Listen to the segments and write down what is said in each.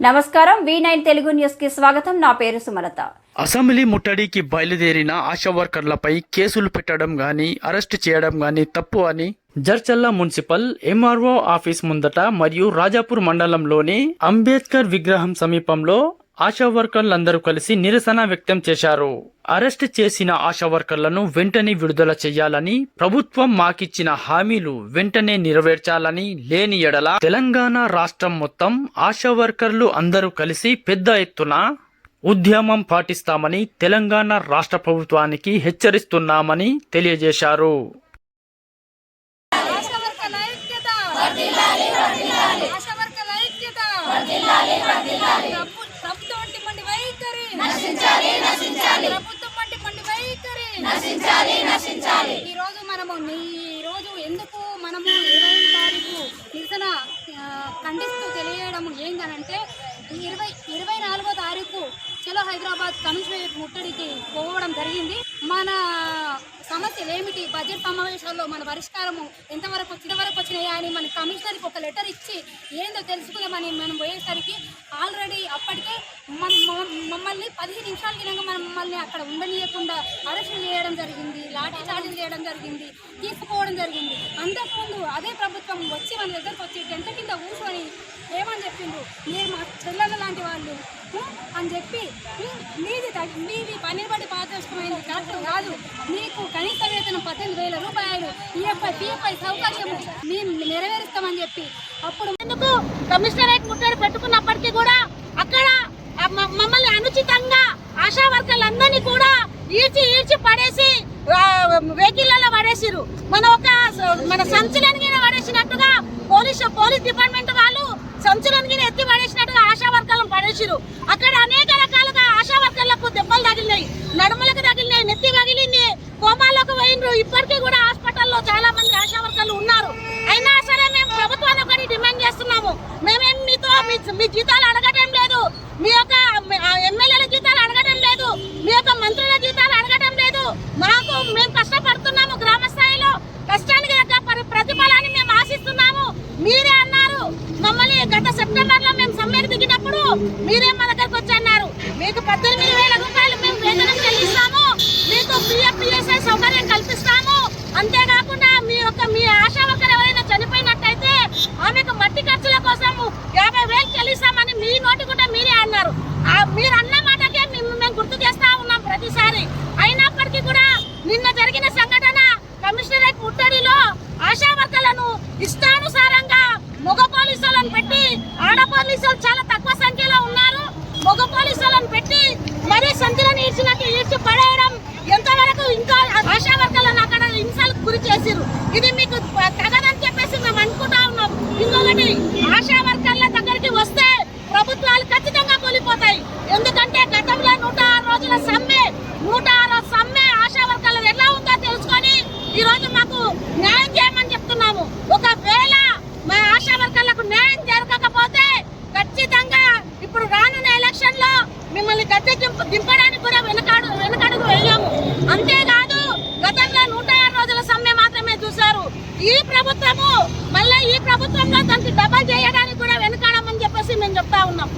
నమస్కారం V nine Telugu న్యూస్కి స్వాగతం. నా పేరు సుమలత. అసెంబ్లీ ముట్టడికి బయలుదేరిన ఆశా వర్కర్లపై కేసులు పెట్టడం గాని అరెస్ట్ చేయడం గాని తప్పు అని జర్చల్ల మున్సిపల్ ఎంఆర్ఓ ఆఫీస్ ముందట మరియు రాజాపూర్ మండలంలోని అంబేద్కర్ విగ్రహం సమీపంలో ఆశా వర్కర్లందరూ కలిసి నిరసన వ్యక్తం చేశారు. అరెస్ట్ చేసిన ఆశా వర్కర్లను వెంటనే విడుదల చేయాలని ప్రభుత్వం మాకిచ్చిన హామీలు వెంటనే నెరవేర్చాలని లేని ఎడల తెలంగాణ రాష్ట్రం మొత్తం ఆశా వర్కర్లు అందరూ కలిసి పెద్ద ఎత్తున ఉద్యమం పాటిస్తామని తెలంగాణ రాష్ట్ర ప్రభుత్వానికి హెచ్చరిస్తున్నామని తెలియజేశారు. ఆశా వైఖరి ప్రభుత్వం వంటి మండి వైఖరి. ఈ రోజు మనము ఈ రోజు ఎందుకు మనము ఇరవై తారీఖు నిరసన ఖండిస్తూ తెలియడం ఏంటనంటే ఈ ఇరవై ఇరవై నాలుగో తారీఖు చలో హైదరాబాద్ కమిషనరేట్ ముట్టడికి పోవడం జరిగింది. మన సమస్యలు బడ్జెట్ సమావేశాల్లో మన పరిష్కారము ఎంతవరకు వచ్చిన వరకు వచ్చినాయా అని మన కమిషనర్కి ఒక లెటర్ ఇచ్చి ఏందో తెలుసుకుందామని మనం పోయేసరికి ఆల్రెడీ అప్పటికే మన మ- మమ్మల్ని పదిహేను నిమిషాల కింద మనం మమ్మల్ని అక్కడ ఉండనీయకుండా అరెస్ట్ చేయడం జరిగింది లాఠీ చార్జీలు చేయడం జరిగింది తీసుకుపోవడం జరిగింది. అంతకుముందు అదే ప్రభుత్వం వచ్చి మన దగ్గరకు వచ్చి టెంట కింద కూర్చొని ఏమని చెప్పిండ్రు? మీరు మా చెల్లెల లాంటి వాళ్ళు అని చెప్పి మీది మీది పని బట్టి పారదర్శకమైంది కరెక్ట్ కాదు. మీకు కనీస వేతనం పద్దెనిమిది వేల రూపాయలు. ఈఎఫ్ఐ పిఎఫ్ఐ సౌకర్యము మేము నెరవేరుస్తామని చెప్పి. అప్పుడు ఎందుకు కమిషనరేట్ ముట్టడి పెట్టుకున్నప్పటికీ కూడా అక్కడ మమ్మల్ని అనుచితంగా ఆశా వర్కర్లందరినీ కూడా ఈడ్చి ఈడ్చి పడేసి వెహికల్లో పడేసిరు మన ఒక మన సంచులను పడేసినట్టుగా పోలీసు పోలీస్ డిపార్ట్మెంట్ వాళ్ళు సంచులను ఎత్తి పడేసినట్టుగా వర్కర్లను అక్కడ అనేక రకాలుగా ఆశా వర్కర్లకు దెబ్బలు తగిలినాయి. నడుములకు తగిలినాయి నెత్తి తగిలింది కోమాలకు పోయినరు ఇప్పటికీ కూడా హాస్పిటల్లో చాలా మంది ఆశా వర్కర్లు ఉన్నారు. అయినా సరే మేము ప్రభుత్వాన్ని ఒకటి డిమాండ్ చేస్తున్నాము. మేమేం మీతో మీ మీ జీతాలు అడగటం లేదు. మీ యొక్క ఎమ్మెల్యేల జీతాలు అడగటం లేదు మీ యొక్క మంత్రుల జీతాలు అడగటం లేదు మాకు మేము కష్టపడుతున్నాము గ్రామ స్థాయిలో కష్టానికి తగ్గ పరి- ప్రతిఫలాన్ని మేము ఆశిస్తున్నాము మీరే అన్నారు మమ్మల్ని గత సెప్టెంబర్లో మేము సమ్మెకు దిగినప్పుడు మీరే మా దగ్గరకు వచ్చి అన్నారు మీకు పద్దెనిమిది వేల రూపాయలు మేము వేతనం చెల్లిస్తాము. మీకు పిఎఫ్పిఎస్ఐ సౌకర్యం కల్పిస్తాము. అంతేకాకుండా మీ యొక్క మీ ఆశా ఒకరు ఎవరైనా చనిపోయినట్టయితే ఆమెకు మట్టి ఖర్చుల కోసం యాభై వేలు చెల్లిస్తామని మీ నోటి కూడా మీరే అన్నారు. మీరు అన్న మాటకే మేము మేము గుర్తు చేస్తా ఉన్నాం ప్రతిసారి. అయినప్పటికీ కూడా నిన్న జరిగిన సంఘటన కమిషనరేట్ ముట్టడిలో ఆశా వర్కర్లను ఇష్టానుసారంగా మగ పోలీసులను పెట్టి ఆడ పోలీసులు చాలా మగ పోలీసులను పెట్టి మరీ సంచులను ఈడ్చినట్టు ఈడ్చి పడేయడం ఎంతవరకు ఇంకా ఆశా వర్గాలను అక్కడ హింసలకు గురి చేసిరు ఇది మీకు తగదని చెప్పేసి మేము అనుకుంటా ఉన్నాం. ఇంకొకటి ఆశా వర్కర్ల దగ్గరికి వస్తే ప్రభుత్వాలు ఖచ్చితంగా కూలిపోతాయి. ఎందుకంటే గతంలో నూట ఆరు రోజుల సమ్మె నూట ఆరు సమ్మె ఆశా వర్కర్లు ఎలా ఉందో తెలుసుకొని ఈ రోజు మాకు న్యాయం చేయమని చెప్తున్నాము ఒకవేళ మా ఆశా వర్కర్లకు న్యాయం జరగకపోతే ఖచ్చితంగా ఇప్పుడు రానున్న ఎలక్షన్లో మిమ్మల్ని గద్దె దింప దింపడానికి కూడా వెనకాడు వెనకడుగు వేయము అంతేకాదు గతంలో నూట ఆరు రోజుల సమ్మె మాత్రమే చూశారు. ఈ ప్రభుత్వము మళ్ళీ ఈ ప్రభుత్వంలో దానికి డబల్ చేయడానికి కూడా వెనకాడమని చెప్పేసి మేము చెప్తా ఉన్నాం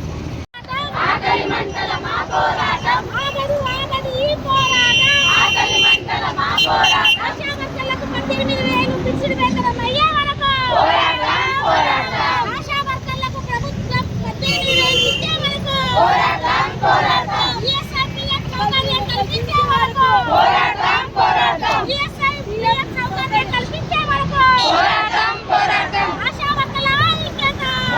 ఆగదు, ఆగదు ఈ పోరాటం. ఆశా వర్కర్లకు పద్దెనిమిది వేలు ఫిక్స్డ్ వేతనం అయ్యే వరకు. ఆశా వర్కర్లకు ప్రభుత్వం పద్దెనిమిది వేలు ఇచ్చే వరకు. ESI, PF సౌకర్యం కల్పించే వరకు. ESI, PF సౌకర్యం కల్పించే వరకు. ఆశా వర్కర్ల ఐక్యత.